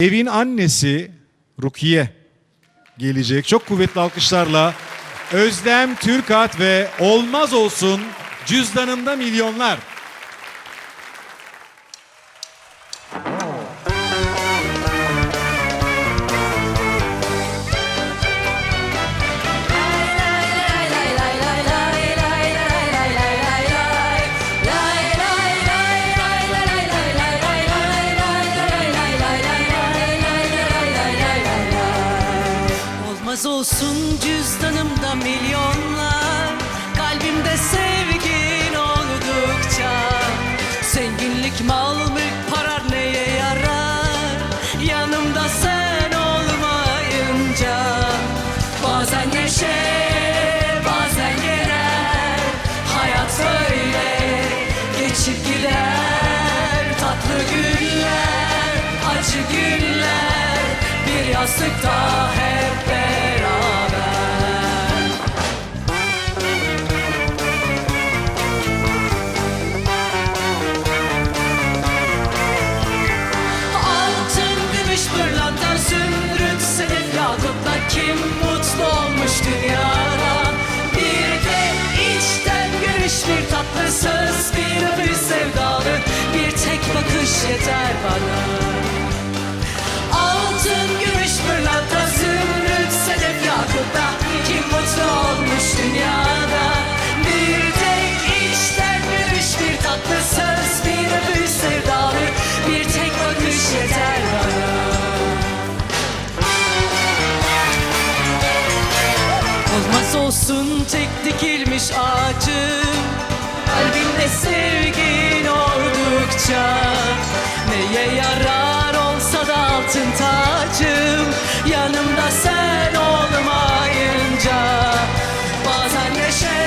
Evin annesi Rukiye gelecek. Çok kuvvetli alkışlarla Özlem Türkat ve Olmaz Olsun cüzdanımda milyonlar. Olsun cüzdanımda milyonlar Kalbimde sevgin oldukça. Zenginlik mal mülk parar neye yarar? Yanımda sen olmayınca Bazen neşe bazen gelir Hayat böyle geçip gider. Tatlı günler acı günler. Bir yastıkta hep mutlu olmuş dünyada? Bir de içten görüş, bir tatlı söz, bir ömür sevdalı, bir tek bakış yeter bana. Olmaz olsun tek dikilmiş ağacım Kalbimde sevgin oldukça. Neye yarar olsa da altın tacım. Yanımda sen olmayınca. Bazen neşe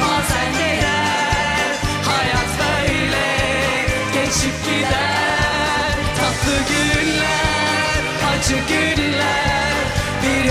bazen gider Hayat böyle geçip Tatlı günler acı günler. Bir